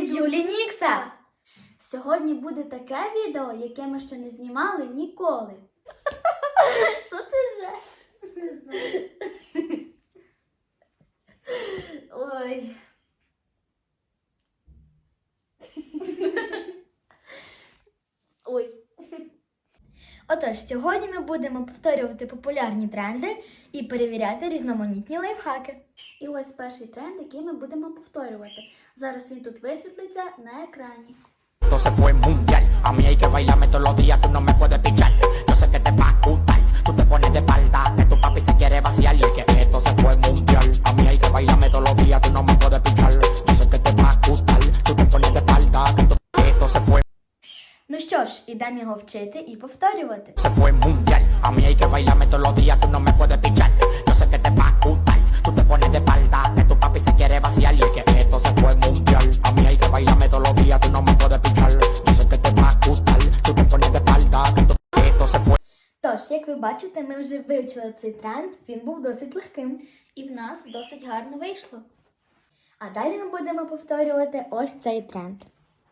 Джулі Нікса. Сьогодні буде таке відео, яке ми ще не знімали ніколи. Що ти Отож, сьогодні ми будемо повторювати популярні тренди і перевіряти різноманітні лайфхаки. І ось перший тренд, який ми будемо повторювати. Зараз він тут висвітлиться на екрані. То fue mundial. A mí hay que bailarme todos los días, tú no me puedes pichar. Ну що ж, ідемо його вчити і повторювати. mundial. A mí hay que bailarme todos los días, tú no me puedes pichar. Yo sé que te va a gustar. Tú te pones de espalda, que tu papi se quiere vaciar. Y que esto se fue mundial. A mí hay que bailarme todos los días, tú no me puedes pichar. Yo sé que te va a gustar. Tú te pones de espalda, que tu... Esto se fue. Тож, як ви бачите, ми вже вивчили цей тренд, він був досить легким, і в нас досить гарно вийшло. А далі ми будемо повторювати ось цей тренд.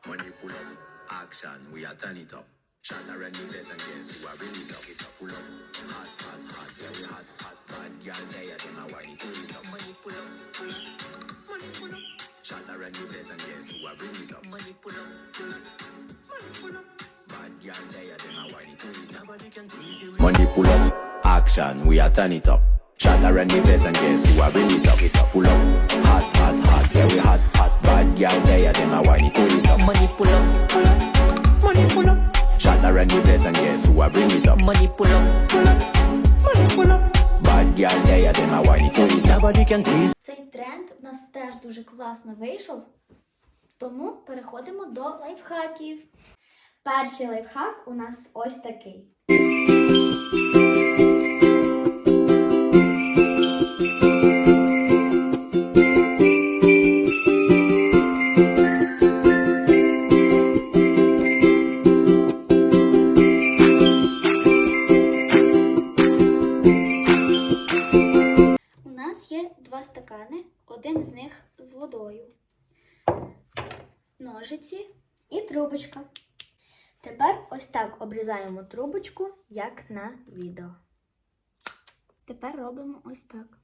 Up, action, we are turn it up. Shine around the place and guess who are really up. Pull up, hot, hot, hot, yeah we hot, hot, bad girl there, them a whiny pull it up. Money pull up, pull up, money pull up. The place and guess who are really. Money pull up, pull up, money pull up. Bad girl there, them a whiny pull it up. Nobody can see Money pull up, action, we are turn it up. Shine around the place and guess who are really. It up, pull up, hot, hot, hot, yeah we hot, hot, bad girl there, them a whiny pull it up. Money pull up, pull up, money pull up. Shot around the place and guess who I bring it up. Money pull up, pull up, money pull up. Bad girl there, a whiny pull it up. Nobody can see. Цей тренд у нас теж дуже класно вийшов, тому переходимо до лайфхаків. Перший лайфхак у нас ось такий. У нас є два стакани, один з них з водою, ножиці і трубочка. Тепер ось так обрізаємо трубочку, як на відео. Тепер робимо ось так.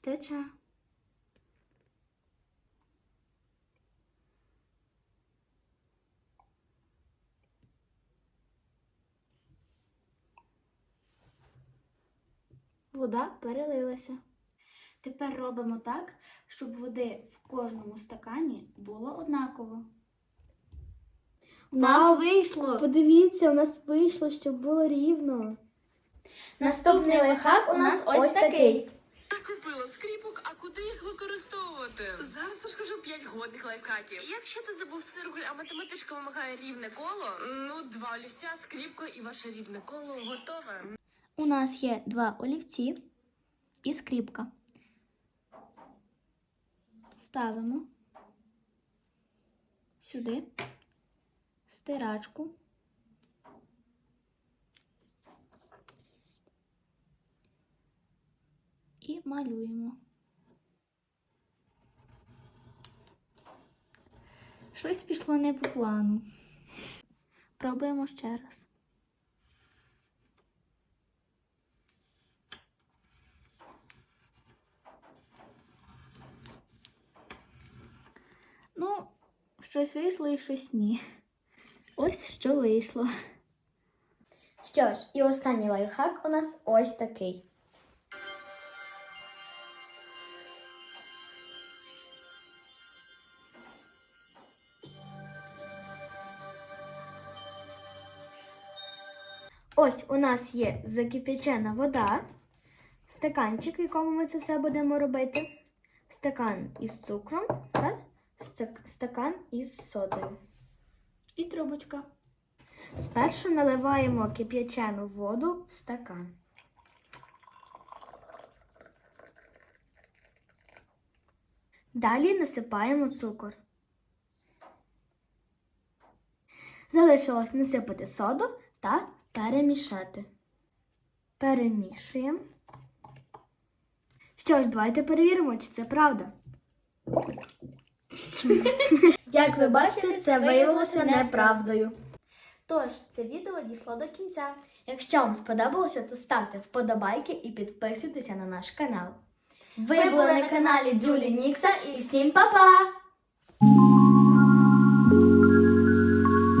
Тече. Вода перелилася. Тепер робимо так, щоб води в кожному стакані було однаково. У нас Вау! вийшло. Подивіться, у нас вийшло, щоб було рівно. Наступний лайфхак у нас ось такий. Я купила скріпок, а куди їх використовувати? Зараз розкажу 5 годних лайфхаків. Якщо ти забув циркуль, а математичка вимагає рівне коло, ну два олівця, скріпка і ваше рівне коло готове. У нас є два олівці і скріпка. Ставимо сюди стирачку. І малюємо. Щось пішло не по плану. Пробуємо ще раз. Ну, щось вийшло і щось ні. Ось що вийшло. Що ж, і останній лайфхак у нас ось такий. Ось у нас є закипячена вода, стаканчик, в якому ми це все будемо робити, стакан із цукром та стак- стакан із содою. І трубочка. Спершу наливаємо кип'ячену воду в стакан. Далі насипаємо цукор. Залишилось насипати соду та перемішати. Перемішуємо. Що ж, давайте перевіримо, чи це правда. Як ви бачите, це виявилося неправдою. Тож, це відео дійшло до кінця. Якщо вам сподобалося, то ставте вподобайки і підписуйтеся на наш канал. Ви були на каналі Джулі Нікса і всім па-па!